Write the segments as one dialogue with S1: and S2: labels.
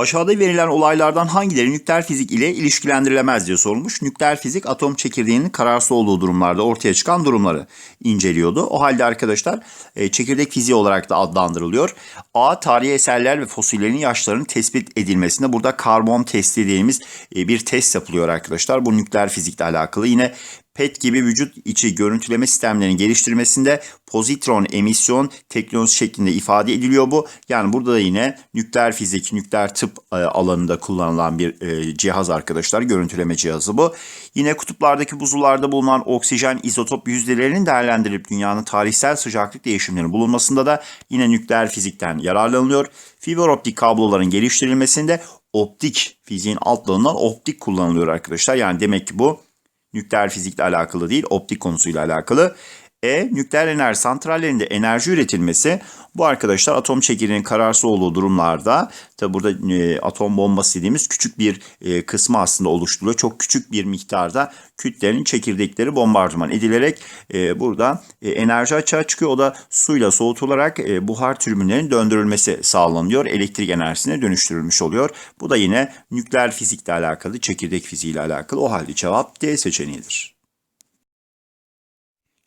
S1: Aşağıda verilen olaylardan hangileri nükleer fizik ile ilişkilendirilemez diye sorulmuş. Nükleer fizik atom çekirdeğinin kararsız olduğu durumlarda ortaya çıkan durumları inceliyordu. O halde arkadaşlar e, çekirdek fiziği olarak da adlandırılıyor. A. Tarihi eserler ve fosillerin yaşlarının tespit edilmesinde burada karbon testi dediğimiz e, bir test yapılıyor arkadaşlar. Bu nükleer fizikle alakalı. Yine PET gibi vücut içi görüntüleme sistemlerinin geliştirmesinde pozitron emisyon teknolojisi şeklinde ifade ediliyor bu. Yani burada da yine nükleer fizik, nükleer tıp e, alanında kullanılan bir e, cihaz arkadaşlar. Görüntüleme cihazı bu. Yine kutuplardaki buzullarda bulunan oksijen izotop yüzdelerinin değerlendirilip dünyanın tarihsel sıcaklık değişimlerinin bulunmasında da yine nükleer fizikten yararlanılıyor. Fiber optik kabloların geliştirilmesinde optik fiziğin alt dalından optik kullanılıyor arkadaşlar. Yani demek ki bu nükleer fizikle alakalı değil, optik konusuyla alakalı. E. Nükleer enerji santrallerinde enerji üretilmesi. Bu arkadaşlar atom çekirdeğinin kararsız olduğu durumlarda tabi burada e, atom bombası dediğimiz küçük bir e, kısmı aslında oluşturuluyor. Çok küçük bir miktarda kütlenin çekirdekleri bombardıman edilerek e, burada e, enerji açığa çıkıyor. O da suyla soğutularak e, buhar türbinlerinin döndürülmesi sağlanıyor. Elektrik enerjisine dönüştürülmüş oluyor. Bu da yine nükleer fizikle alakalı, çekirdek fiziğiyle alakalı. O halde cevap D seçeneğidir.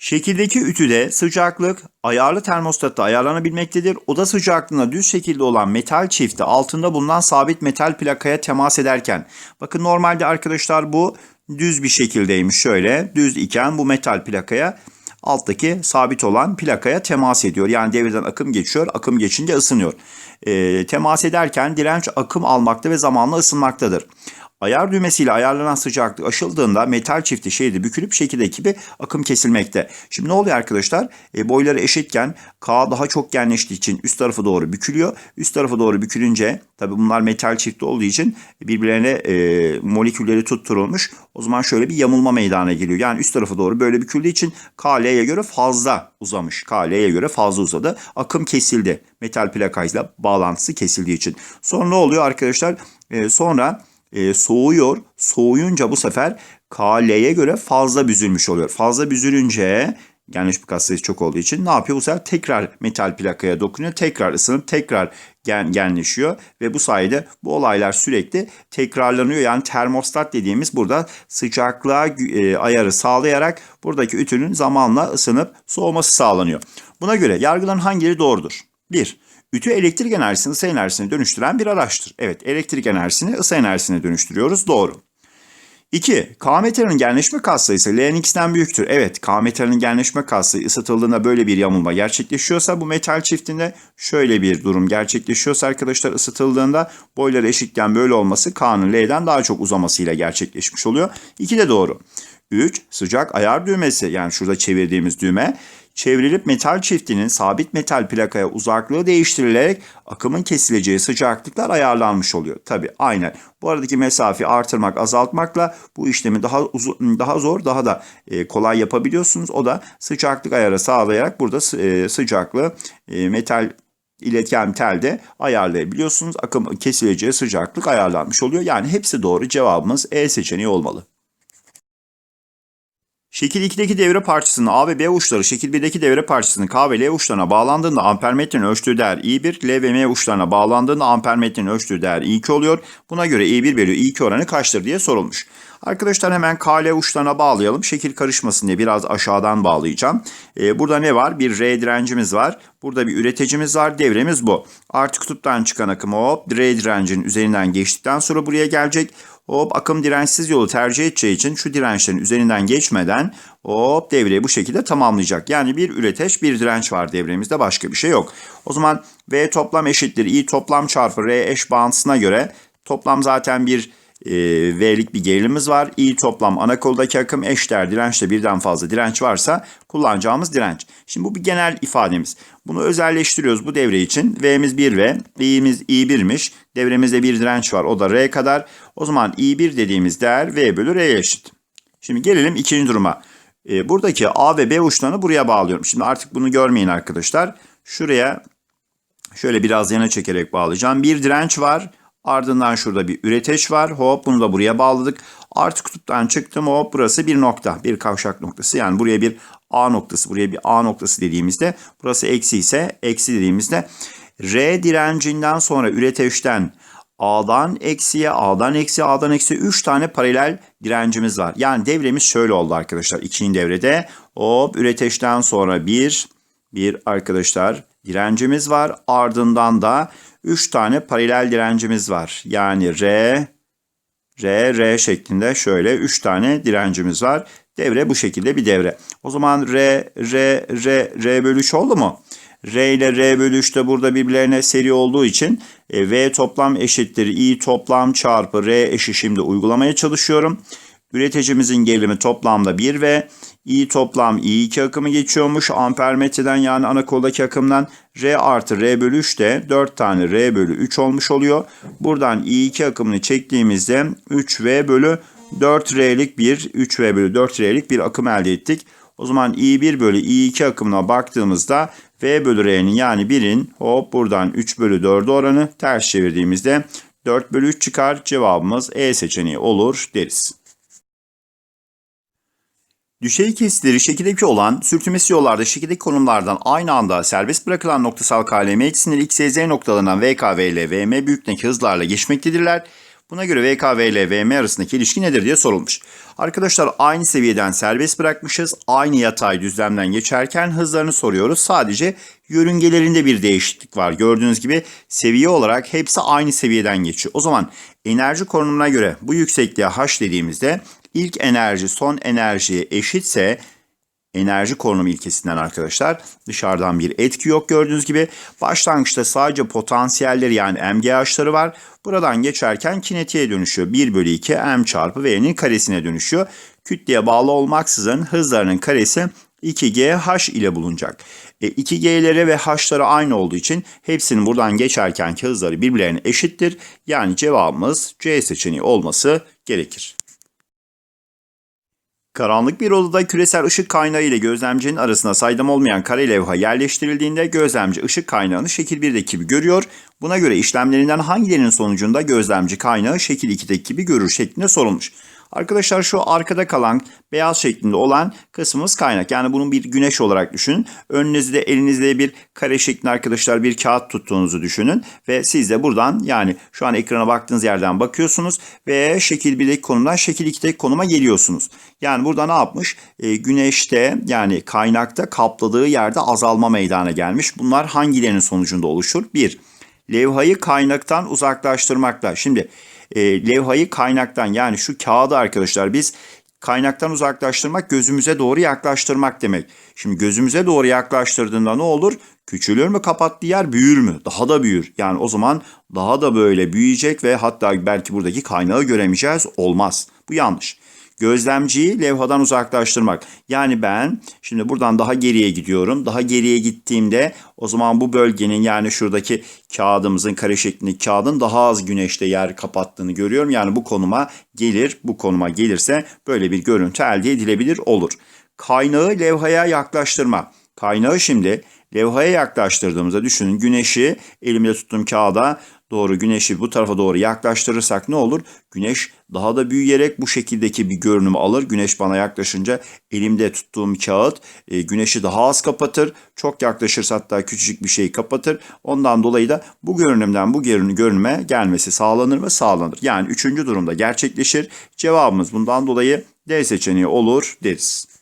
S1: Şekildeki ütüde sıcaklık ayarlı termostatta ayarlanabilmektedir. Oda sıcaklığına düz şekilde olan metal çifti altında bulunan sabit metal plakaya temas ederken bakın normalde arkadaşlar bu düz bir şekildeymiş şöyle düz iken bu metal plakaya alttaki sabit olan plakaya temas ediyor. Yani devreden akım geçiyor. Akım geçince ısınıyor. E, temas ederken direnç akım almakta ve zamanla ısınmaktadır. Ayar düğmesiyle ayarlanan sıcaklık aşıldığında metal çifti şeridi bükülüp şekildeki gibi akım kesilmekte. Şimdi ne oluyor arkadaşlar? E, boyları eşitken K daha çok genleştiği için üst tarafı doğru bükülüyor. Üst tarafı doğru bükülünce tabi bunlar metal çifti olduğu için birbirlerine e, molekülleri tutturulmuş. O zaman şöyle bir yamulma meydana geliyor. Yani üst tarafı doğru böyle büküldüğü için K L'ye göre fazla uzamış. K L'ye göre fazla uzadı. Akım kesildi. Metal plakayla bağlantısı kesildiği için. Sonra ne oluyor arkadaşlar? E, sonra e, soğuyor. Soğuyunca bu sefer KL'ye göre fazla büzülmüş oluyor. Fazla büzülünce genleş bir katsayısı çok olduğu için ne yapıyor? Bu sefer tekrar metal plakaya dokunuyor. Tekrar ısınıp tekrar gen, genleşiyor ve bu sayede bu olaylar sürekli tekrarlanıyor. Yani termostat dediğimiz burada sıcaklığa e, ayarı sağlayarak buradaki ütünün zamanla ısınıp soğuması sağlanıyor. Buna göre yargıların hangileri doğrudur? 1. Ütü elektrik enerjisini ısı enerjisine dönüştüren bir araçtır. Evet elektrik enerjisini ısı enerjisine dönüştürüyoruz. Doğru. 2. K metalinin genleşme katsayısı Lnx'ten büyüktür. Evet K metalinin genleşme katsayısı ısıtıldığında böyle bir yamulma gerçekleşiyorsa bu metal çiftinde şöyle bir durum gerçekleşiyorsa arkadaşlar ısıtıldığında boyları eşitken böyle olması K'nın L'den daha çok uzamasıyla gerçekleşmiş oluyor. 2 de doğru. 3. Sıcak ayar düğmesi yani şurada çevirdiğimiz düğme çevrilip metal çiftinin sabit metal plakaya uzaklığı değiştirilerek akımın kesileceği sıcaklıklar ayarlanmış oluyor. Tabi aynen bu aradaki mesafeyi artırmak azaltmakla bu işlemi daha uzun, daha zor daha da e, kolay yapabiliyorsunuz. O da sıcaklık ayarı sağlayarak burada e, sıcaklığı e, metal iletken telde ayarlayabiliyorsunuz. Akım kesileceği sıcaklık ayarlanmış oluyor. Yani hepsi doğru cevabımız E seçeneği olmalı. Şekil 2'deki devre parçasının A ve B uçları şekil 1'deki devre parçasının K ve L uçlarına bağlandığında ampermetrenin ölçtüğü değer I1, L ve M uçlarına bağlandığında ampermetrenin ölçtüğü değer I2 oluyor. Buna göre I1 bölü I2 oranı kaçtır diye sorulmuş. Arkadaşlar hemen KL uçlarına bağlayalım. Şekil karışmasın diye biraz aşağıdan bağlayacağım. Ee, burada ne var? Bir R direncimiz var. Burada bir üreticimiz var. Devremiz bu. Artı kutuptan çıkan akım hop R direncinin üzerinden geçtikten sonra buraya gelecek. Hop akım dirençsiz yolu tercih edeceği için şu dirençlerin üzerinden geçmeden hop devreyi bu şekilde tamamlayacak. Yani bir üreteç bir direnç var devremizde başka bir şey yok. O zaman V toplam eşittir I toplam çarpı R eş bağıntısına göre toplam zaten bir e, V'lik bir gerilimimiz var. I toplam ana koldaki akım eşdeğer dirençte birden fazla direnç varsa kullanacağımız direnç. Şimdi bu bir genel ifademiz. Bunu özelleştiriyoruz bu devre için. V'miz 1V, I'miz I1'miş. Devremizde bir direnç var o da R kadar. O zaman I1 dediğimiz değer V bölü R'ye eşit. Şimdi gelelim ikinci duruma. E, buradaki A ve B uçlarını buraya bağlıyorum. Şimdi artık bunu görmeyin arkadaşlar. Şuraya şöyle biraz yana çekerek bağlayacağım. Bir direnç var. Ardından şurada bir üreteç var. Hop bunu da buraya bağladık. Artı kutuptan çıktım. Hop burası bir nokta. Bir kavşak noktası. Yani buraya bir A noktası. Buraya bir A noktası dediğimizde burası eksi ise eksi dediğimizde R direncinden sonra üreteçten A'dan eksiye, A'dan eksiye, A'dan eksiye 3 tane paralel direncimiz var. Yani devremiz şöyle oldu arkadaşlar. İkinci devrede hop üreteçten sonra bir, bir arkadaşlar direncimiz var. Ardından da 3 tane paralel direncimiz var. Yani R, R, R şeklinde şöyle 3 tane direncimiz var. Devre bu şekilde bir devre. O zaman R, R, R, R bölü 3 oldu mu? R ile R bölü 3 de burada birbirlerine seri olduğu için e, V toplam eşittir I toplam çarpı R eşi şimdi uygulamaya çalışıyorum. Üreticimizin gerilimi toplamda 1 ve I toplam I2 akımı geçiyormuş. Ampermetreden yani ana koldaki akımdan R artı R bölü 3 de 4 tane R bölü 3 olmuş oluyor. Buradan I2 akımını çektiğimizde 3V bölü 4R'lik bir 3V bölü 4R'lik bir akım elde ettik. O zaman I1 bölü I2 akımına baktığımızda V bölü R'nin yani 1'in hop buradan 3 bölü 4 oranı ters çevirdiğimizde 4 bölü 3 çıkar. Cevabımız E seçeneği olur deriz. Düşey kesitleri şekildeki olan sürtünmesi yollarda şekildeki konumlardan aynı anda serbest bırakılan noktasal KLM eksenleri X, Y, Z noktalarından VK, V, L, VM büyüklüğündeki hızlarla geçmektedirler. Buna göre VK, V, L, VM arasındaki ilişki nedir diye sorulmuş. Arkadaşlar aynı seviyeden serbest bırakmışız. Aynı yatay düzlemden geçerken hızlarını soruyoruz. Sadece yörüngelerinde bir değişiklik var. Gördüğünüz gibi seviye olarak hepsi aynı seviyeden geçiyor. O zaman enerji konumuna göre bu yüksekliğe H dediğimizde ilk enerji son enerjiye eşitse enerji korunumu ilkesinden arkadaşlar. Dışarıdan bir etki yok gördüğünüz gibi. Başlangıçta sadece potansiyelleri yani MGH'ları var. Buradan geçerken kinetiğe dönüşüyor. 1 bölü 2 M çarpı V'nin karesine dönüşüyor. Kütleye bağlı olmaksızın hızlarının karesi 2GH ile bulunacak. E, 2G'lere ve H'ları aynı olduğu için hepsinin buradan geçerkenki hızları birbirlerine eşittir. Yani cevabımız C seçeneği olması gerekir. Karanlık bir odada küresel ışık kaynağı ile gözlemcinin arasına saydam olmayan kare levha yerleştirildiğinde gözlemci ışık kaynağını şekil 1'deki gibi görüyor. Buna göre işlemlerinden hangilerinin sonucunda gözlemci kaynağı şekil 2'deki gibi görür şeklinde sorulmuş. Arkadaşlar şu arkada kalan beyaz şeklinde olan kısmımız kaynak. Yani bunun bir güneş olarak düşünün. Önünüzde elinizde bir kare şeklinde arkadaşlar bir kağıt tuttuğunuzu düşünün. Ve siz de buradan yani şu an ekrana baktığınız yerden bakıyorsunuz. Ve şekil 1'deki konumdan şekil 2'deki konuma geliyorsunuz. Yani burada ne yapmış? E, güneşte yani kaynakta kapladığı yerde azalma meydana gelmiş. Bunlar hangilerinin sonucunda oluşur? 1. Levhayı kaynaktan uzaklaştırmakla. Şimdi e, levhayı kaynaktan yani şu kağıdı arkadaşlar biz kaynaktan uzaklaştırmak gözümüze doğru yaklaştırmak demek. Şimdi gözümüze doğru yaklaştırdığında ne olur? Küçülür mü kapattığı yer büyür mü? Daha da büyür. Yani o zaman daha da böyle büyüyecek ve hatta belki buradaki kaynağı göremeyeceğiz. Olmaz. Bu yanlış. Gözlemciyi levhadan uzaklaştırmak. Yani ben şimdi buradan daha geriye gidiyorum. Daha geriye gittiğimde o zaman bu bölgenin yani şuradaki kağıdımızın kare şeklindeki kağıdın daha az güneşte yer kapattığını görüyorum. Yani bu konuma gelir. Bu konuma gelirse böyle bir görüntü elde edilebilir olur. Kaynağı levhaya yaklaştırma. Kaynağı şimdi levhaya yaklaştırdığımızda düşünün güneşi elimde tuttuğum kağıda doğru güneşi bu tarafa doğru yaklaştırırsak ne olur? Güneş daha da büyüyerek bu şekildeki bir görünümü alır. Güneş bana yaklaşınca elimde tuttuğum kağıt e, güneşi daha az kapatır. Çok yaklaşırsa hatta küçücük bir şeyi kapatır. Ondan dolayı da bu görünümden bu görünü görünüme gelmesi sağlanır mı? Sağlanır. Yani üçüncü durumda gerçekleşir. Cevabımız bundan dolayı D seçeneği olur deriz.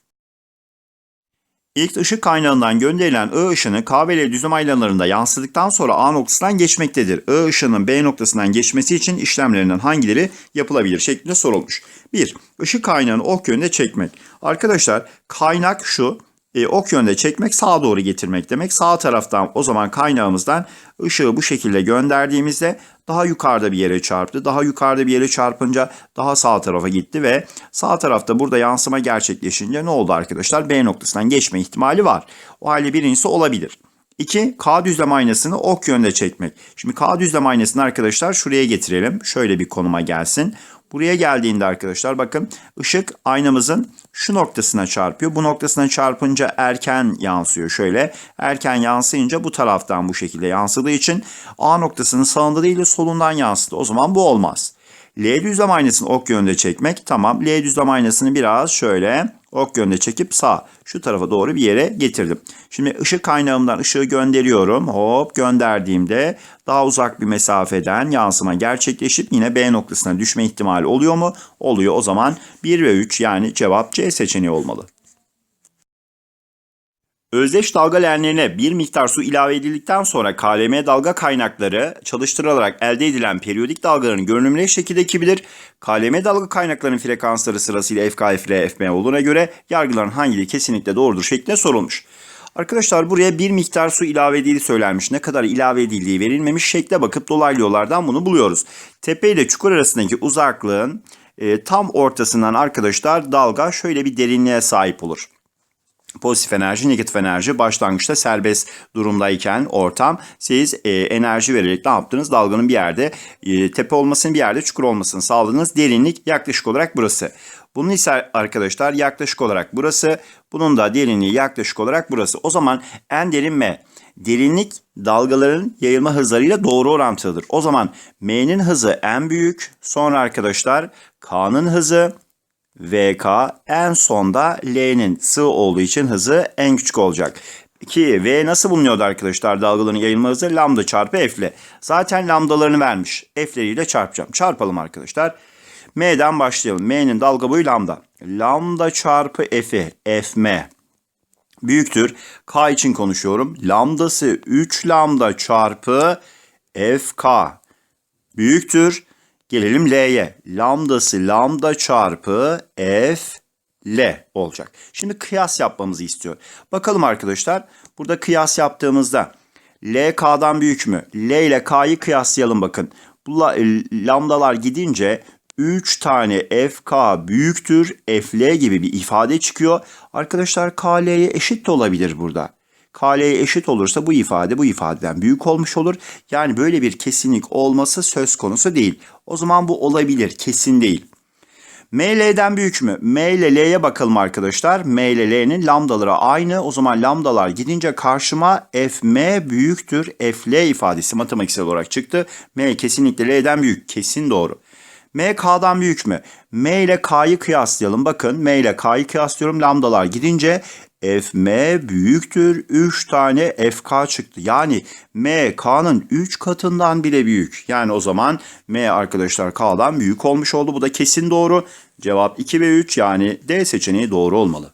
S1: İlk ışık kaynağından gönderilen I ışını K ve L düzlem aynalarında yansıdıktan sonra A noktasından geçmektedir. I ışının B noktasından geçmesi için işlemlerinden hangileri yapılabilir şeklinde sorulmuş. 1. Işık kaynağını ok yönde çekmek. Arkadaşlar kaynak şu. E, ok yönde çekmek sağa doğru getirmek demek. Sağ taraftan o zaman kaynağımızdan ışığı bu şekilde gönderdiğimizde daha yukarıda bir yere çarptı. Daha yukarıda bir yere çarpınca daha sağ tarafa gitti ve sağ tarafta burada yansıma gerçekleşince ne oldu arkadaşlar? B noktasından geçme ihtimali var. O halde birincisi olabilir. 2. K düzlem aynasını ok yönde çekmek. Şimdi K düzlem aynasını arkadaşlar şuraya getirelim. Şöyle bir konuma gelsin. Buraya geldiğinde arkadaşlar bakın ışık aynamızın şu noktasına çarpıyor. Bu noktasına çarpınca erken yansıyor şöyle. Erken yansıyınca bu taraftan bu şekilde yansıdığı için A noktasının sağında değil de solundan yansıdı. O zaman bu olmaz. L düzlem aynasını ok yönde çekmek. Tamam L düzlem aynasını biraz şöyle Ok yönde çekip sağ şu tarafa doğru bir yere getirdim. Şimdi ışık kaynağımdan ışığı gönderiyorum. Hop gönderdiğimde daha uzak bir mesafeden yansıma gerçekleşip yine B noktasına düşme ihtimali oluyor mu? Oluyor. O zaman 1 ve 3 yani cevap C seçeneği olmalı. Özdeş dalga lenlerine bir miktar su ilave edildikten sonra KLM dalga kaynakları çalıştırılarak elde edilen periyodik dalgaların görünümleri şekilde ekibilir. KLM dalga kaynaklarının frekansları sırasıyla FK, FR, FM olduğuna göre yargıların hangileri kesinlikle doğrudur şeklinde sorulmuş. Arkadaşlar buraya bir miktar su ilave edildiği söylenmiş. Ne kadar ilave edildiği verilmemiş. Şekle bakıp dolaylı yollardan bunu buluyoruz. Tepe ile çukur arasındaki uzaklığın e, tam ortasından arkadaşlar dalga şöyle bir derinliğe sahip olur pozitif enerji, negatif enerji başlangıçta serbest durumdayken ortam siz e, enerji vererek ne yaptınız? Dalganın bir yerde e, tepe olmasını bir yerde çukur olmasını sağladınız. Derinlik yaklaşık olarak burası. Bunun ise arkadaşlar yaklaşık olarak burası. Bunun da derinliği yaklaşık olarak burası. O zaman en derin M. Derinlik dalgaların yayılma hızlarıyla doğru orantılıdır. O zaman M'nin hızı en büyük. Sonra arkadaşlar K'nın hızı VK en sonda L'nin sığ olduğu için hızı en küçük olacak. Ki V nasıl bulunuyordu arkadaşlar dalgaların yayılma hızı? Lambda çarpı F'le. Zaten lambdalarını vermiş. F'leriyle çarpacağım. Çarpalım arkadaşlar. M'den başlayalım. M'nin dalga boyu lambda. Lambda çarpı F'i Fm büyüktür. K için konuşuyorum. Lambdası 3 lambda çarpı FK büyüktür. Gelelim L'ye. Lambdası lambda çarpı F L olacak. Şimdi kıyas yapmamızı istiyor. Bakalım arkadaşlar. Burada kıyas yaptığımızda L K'dan büyük mü? L ile K'yı kıyaslayalım bakın. Bu la- lambdalar gidince 3 tane FK büyüktür FL gibi bir ifade çıkıyor. Arkadaşlar KL'ye eşit de olabilir burada. KL'ye eşit olursa bu ifade bu ifadeden büyük olmuş olur. Yani böyle bir kesinlik olması söz konusu değil. O zaman bu olabilir, kesin değil. M L'den büyük mü? M ile L'ye bakalım arkadaşlar. M ile L'nin lambdaları aynı. O zaman lambdalar gidince karşıma Fm büyüktür. Fl ifadesi matematiksel olarak çıktı. M kesinlikle L'den büyük. Kesin doğru. M K'dan büyük mü? M ile K'yı kıyaslayalım. Bakın M ile K'yı kıyaslıyorum. Lambdalar gidince Fm büyüktür. 3 tane Fk çıktı. Yani M K'nın 3 katından bile büyük. Yani o zaman M arkadaşlar K'dan büyük olmuş oldu. Bu da kesin doğru. Cevap 2 ve 3 yani D seçeneği doğru olmalı.